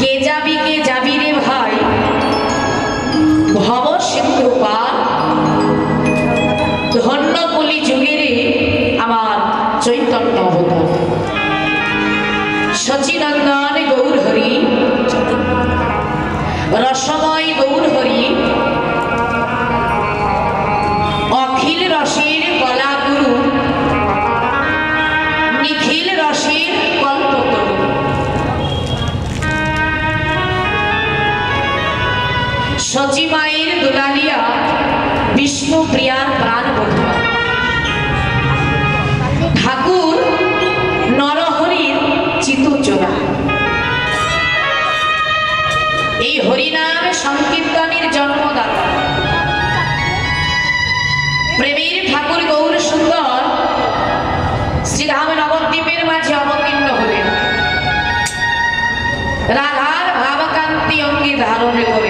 কে যাবি কে যাবি রে ভাই? ভব পার ধন্য কলি যুগেরে আমার চৈতন্য অবতার সচিনন্দন প্রিয়ার প্রাণ বধুয়া ঠাকুর নরহরির চিতুচোরা এই হরিনাম সংকীর্তনের জন্মদাতা। প্রেমীর ঠাকুর গৌর সুন্দর শ্রীরাম নবদ্বীপের মাঝে অবতীর্ণ হলেন। রাধার ভাবকান্তি অঙ্গে ধারণ করে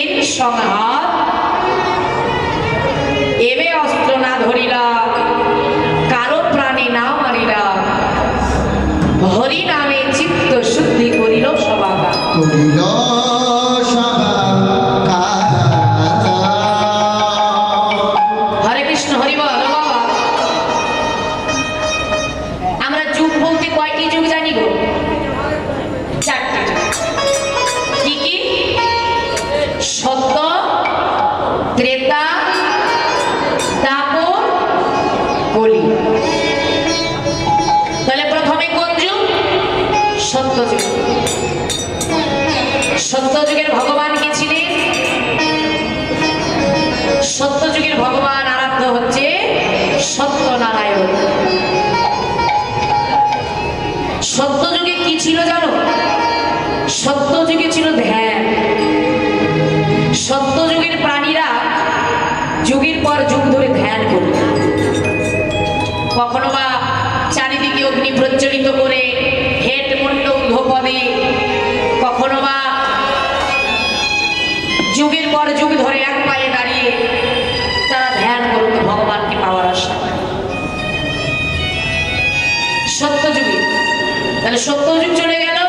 সংহার। এবে অস্ত্র না ধরিলা কারও প্রাণে না মারিলা হরি নামে চিত্ত শুদ্ধি করিল সবাকা কলি তাহলে প্রথমে কোন যুগ? সত্য যুগ সত্য যুগের ভগবান কে ছিলেন? সত্যযুগের ভগবান আরাধ্য হচ্ছে সত্যনারায়ণ। সত্যযুগে কি ছিল জানো? সত্যযুগে ছিল ধ্যান। সত্যযুগের প্রাণীরা যুগের পর যুগ ধরে ধ্যান করত। কখনো বা চারিদিকে অগ্নি প্রজ্বলিত করে হেট মুন্ড ঊর্ধ্বপদে কখনো বা যুগের পর যুগ ধরে এক পায়ে দাঁড়িয়ে তারা ধ্যান করত ভগবানকে পাওয়ার আশা সত্যযুগে। তাহলে সত্য যুগ চলে গেল।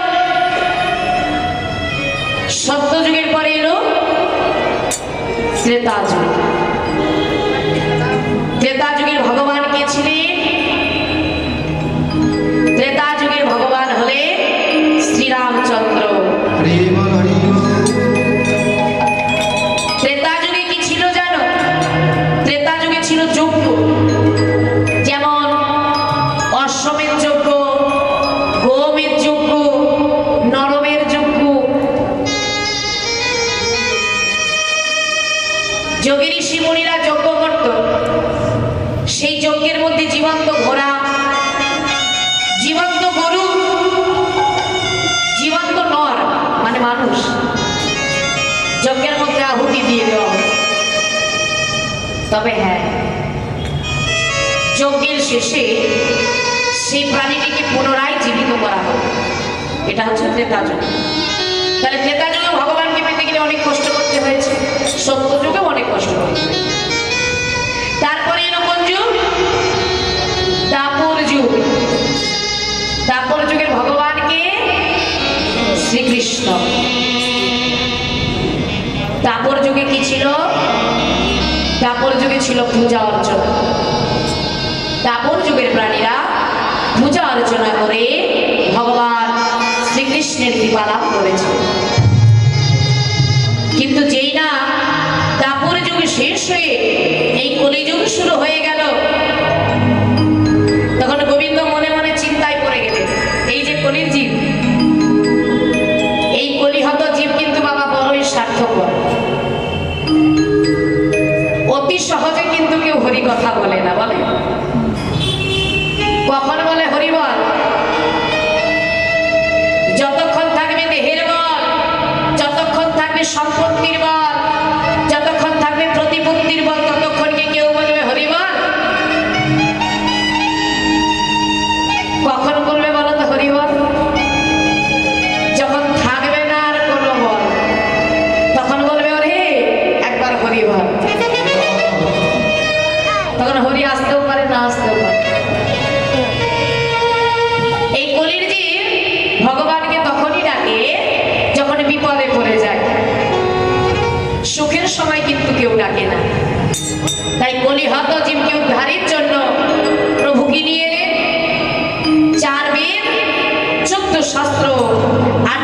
সত্য যুগের পরে এলো ত্রেতা যুগ শেষে সেই প্রাণীটিকে পুনরায় জীবিত করা হবে এটা হচ্ছে ত্রেতাযুগ। তাহলে ত্রেতাযুগে ভগবানকে পেতে গেলে অনেক কষ্ট করতে হয়েছে, সত্যযুগেও অনেক কষ্ট হয়েছে। তারপরে এরকম যুগ? তাপর যুগ। তাপর যুগের ভগবানকে শ্রীকৃষ্ণ। তাপর যুগে কি ছিল? তাপর যুগে ছিল পূজা অর্চনা। পূজা অর্চনা করে ভগবান শ্রীকৃষ্ণের কৃপা লাভ করেছে। কিন্তু যেই না তাপর যুগ শেষ হয়ে এই কলিযুগ শুরু হয়ে গেল, তখন গোবিন্দ মনে মনে চিন্তায় পড়ে গেলেন, এই যে কলির জীব, এই কলিহত জীব কিন্তু বাবা বড়ই স্বার্থপর। অতি সহজে কিন্তু কেউ হরি কথা বলে না, বলে? কখন বলে? বল যতক্ষণ থাকবে দেহের বল যতক্ষণ থাকবে সম্পত্তির বল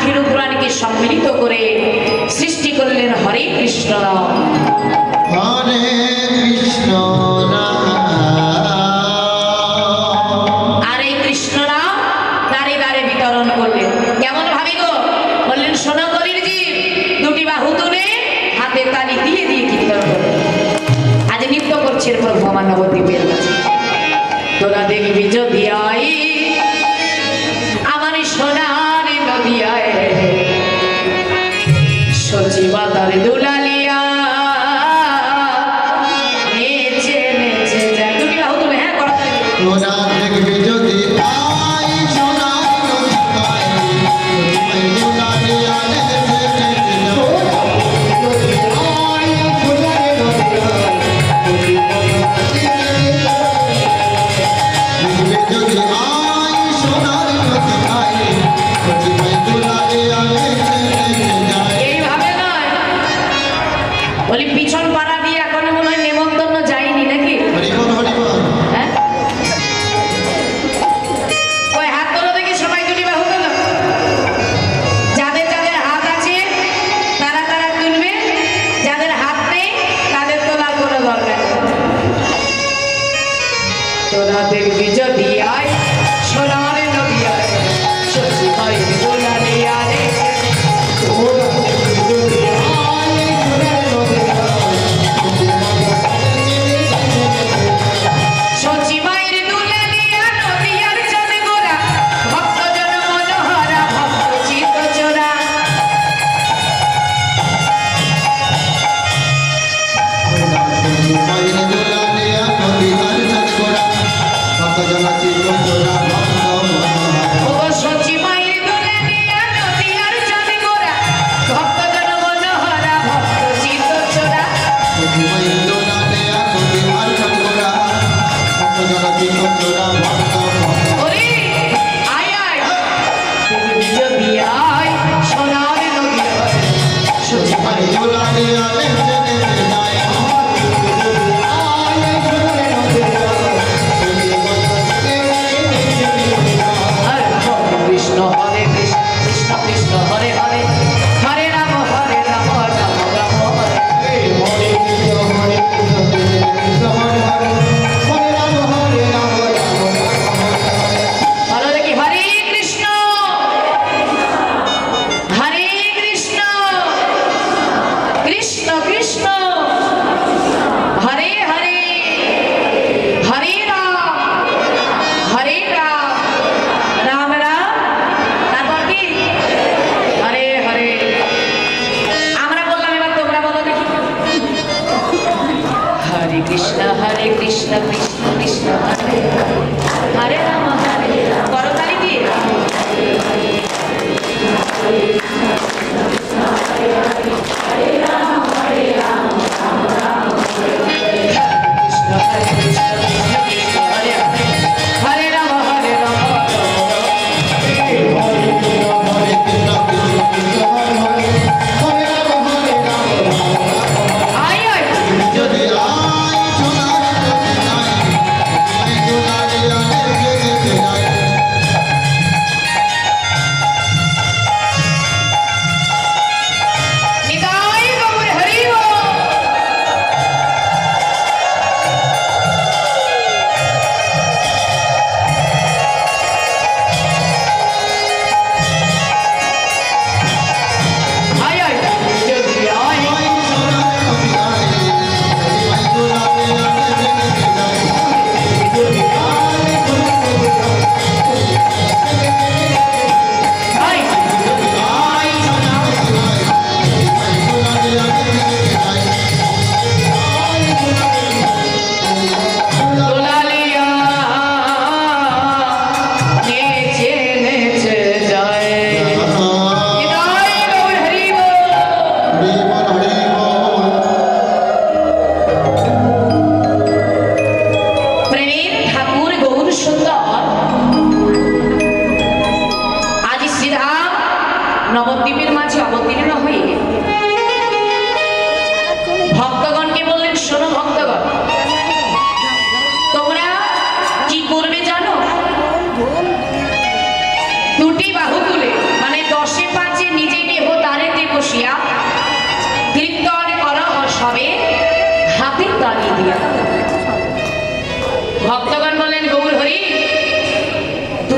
আঠেরো পুরাণকে সম্মিলিত করে সৃষ্টি করলেন হরে কৃষ্ণ। হরে কৃষ্ণ আর এই কৃষ্ণরা দাঁড়ে দাঁড়ে বিতরণ করলেন। কেমন ভাবে গো? বললেন সোনা করির জি দুটি বাহু তুলে হাতে তালি দিয়ে দিয়ে কীর্তন করলেন আজ নৃত্য করছেন প্রভু আমার নবদ্বীপের কাছে। তোরা দেখবি যদি আর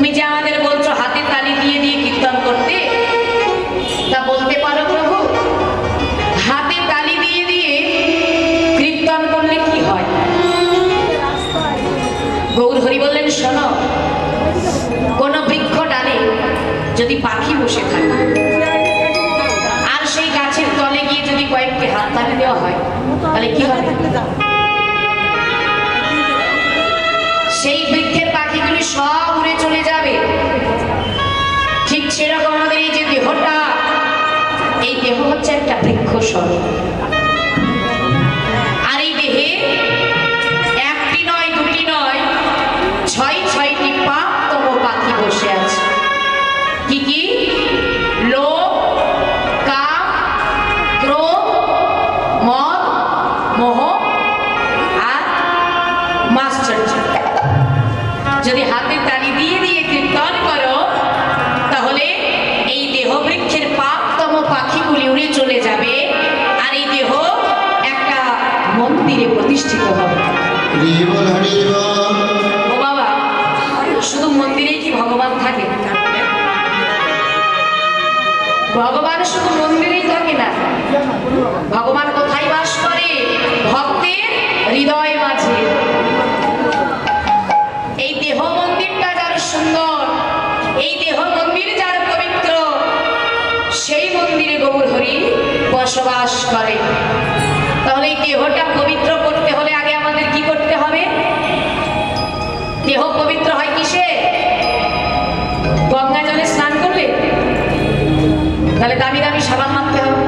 তুমি যে আমাদের বলছো, হাতে তালি দিয়ে দিয়ে কীর্তন করতে, তা বলতে পারো প্রভু। হাতে তালি দিয়ে দিয়ে কীর্তন করলে কি হয়? গৌর হরি বললেন, শোনো, কোন বৃক্ষ ডালে যদি পাখি বসে থাকে, আর সেই গাছের তলে গিয়ে যদি কয়েকটি হাত তালি দেওয়া হয়, তাহলে কি হবে? একটা হৃদয় মাঝে। এই দেহ মন্দিরটা যার সুন্দর, এই দেহ মন্দির যার পবিত্র, সেই মন্দিরে গৌর হরি বসবাস করে। তাহলে এই দেহটা পবিত্র করতে হলে আগে আমাদের কি করতে হবে দেহ পবিত্র হয় কিসে? গঙ্গা জলে স্নান করলে? তাহলে দামি দামি সাবান মাখতে হবে।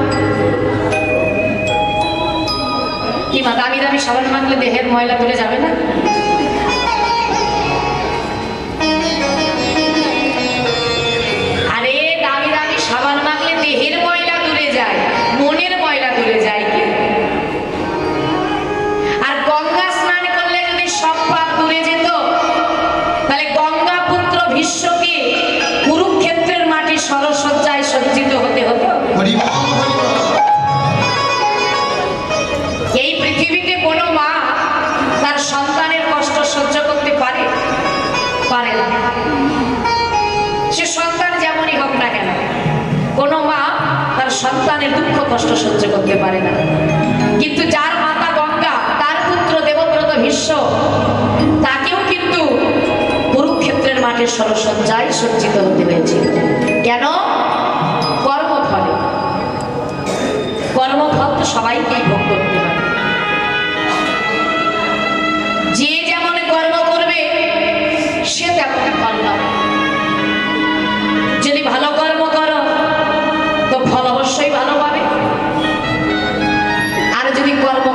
কি মা, দামি দামি সাবান মাখলে দেহের ময়লা তুলে যাবে না? সন্তানের কষ্ট সহ্য করতে পারে? পারে না। সে সন্তান যেমনই হোক না কেন, কোনো মা তার সন্তানের দুঃখ, কষ্ট সহ্য করতে পারে না। কিন্তু যার মাতা গঙ্গা, তার পুত্র দেবব্রত ভীষ্ম, তাকেও কিন্তু কুরুক্ষেত্রের মাঠে সরসজ্জায় সজ্জিত হতে হয়েছে। কেন? কর্মফলে। কর্মফল তো সবাইকেই ভোগ করতে আর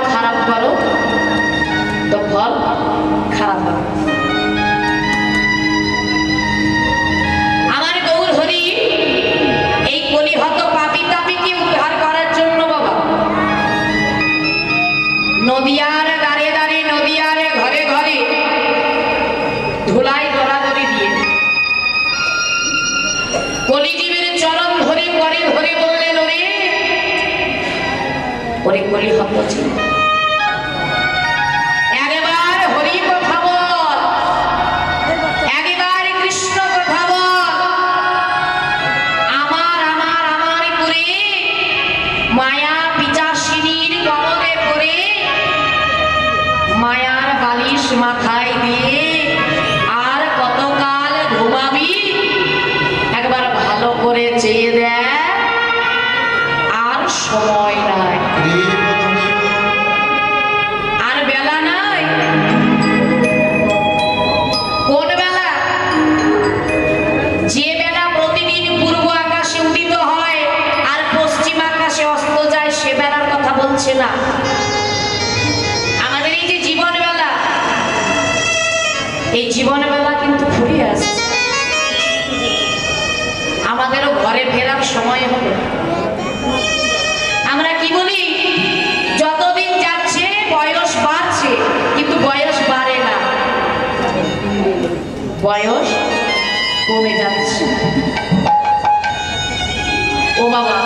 বয়স কমে যাচ্ছে। ও বাবা,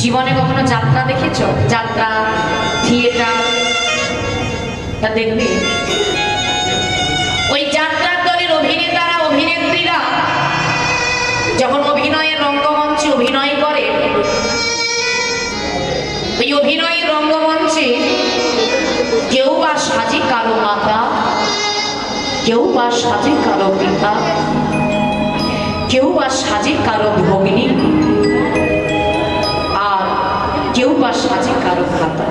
জীবনে কখনো যাত্রা দেখেছ? যাত্রা, থিয়েটার? তা দেখবে। ওই যাত্রার দলের অভিনেতারা, অভিনেত্রীরা যখন অভিনয়ের রঙ্গমঞ্চে অভিনয় করে, ওই অভিনয়ের রঙ্গমঞ্চে কেউ বা সাজে কারও মাতা কেউ বা সাজে কারও পিতা, কেউ বা সাজে কারও ভগ্নী, আর কেউ বা সাজে কারও খাতা।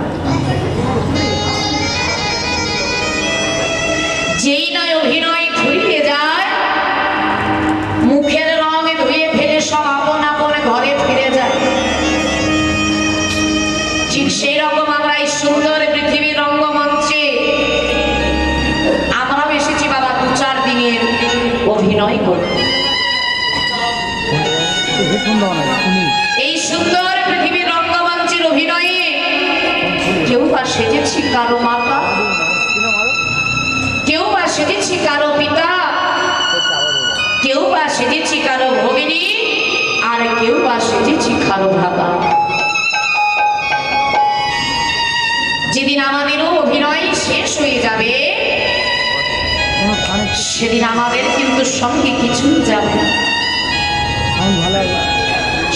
সেদিন আমাদের কিন্তু সঙ্গে কিছুই যাবে।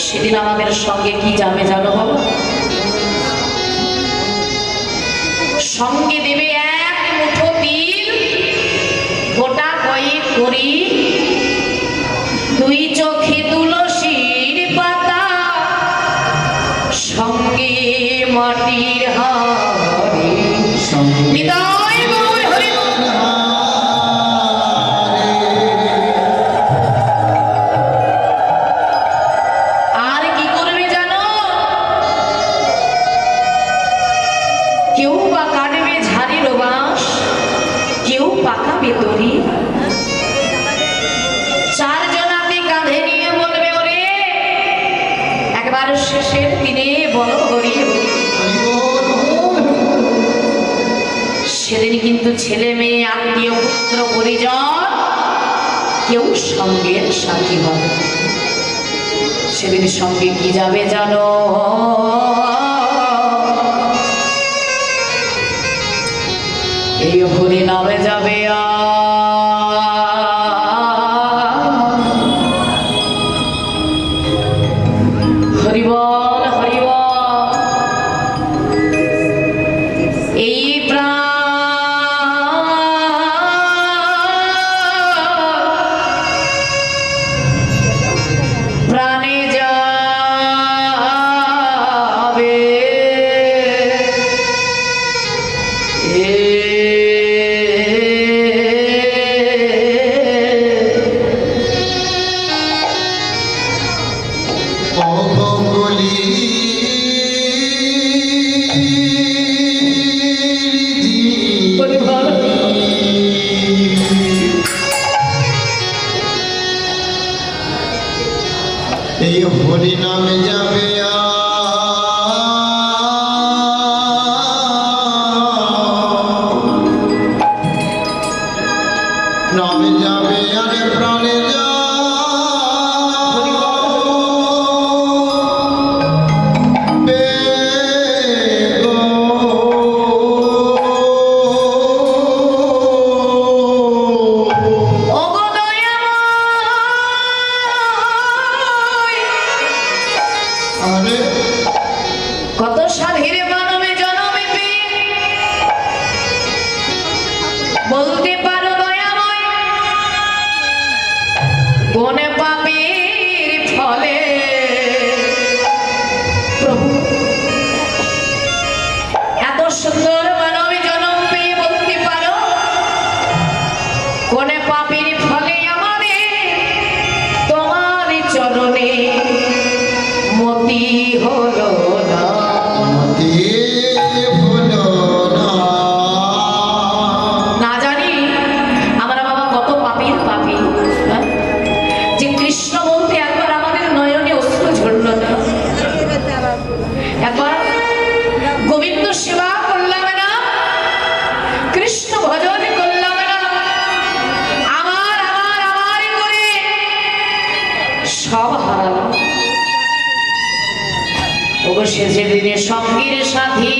সেদিন আমাদের সঙ্গে কি যাবে জানো বাবা? সঙ্গে দেবে এক মুঠো তিল গোটা কয়েক করি। দুই চোখে তুলসীর পাতা সঙ্গে মাটির হাড়ি। নিতাই কিন্তু ছেলে মেয়ে, আত্মীয়, পুত্র, পরিজন কেউ সঙ্গে সাথী হবে সেদিন সঙ্গে কি যাবে জানো? এই হরি যাবে হরিবল অবশ্যই দিনে সঙ্গীর সাথী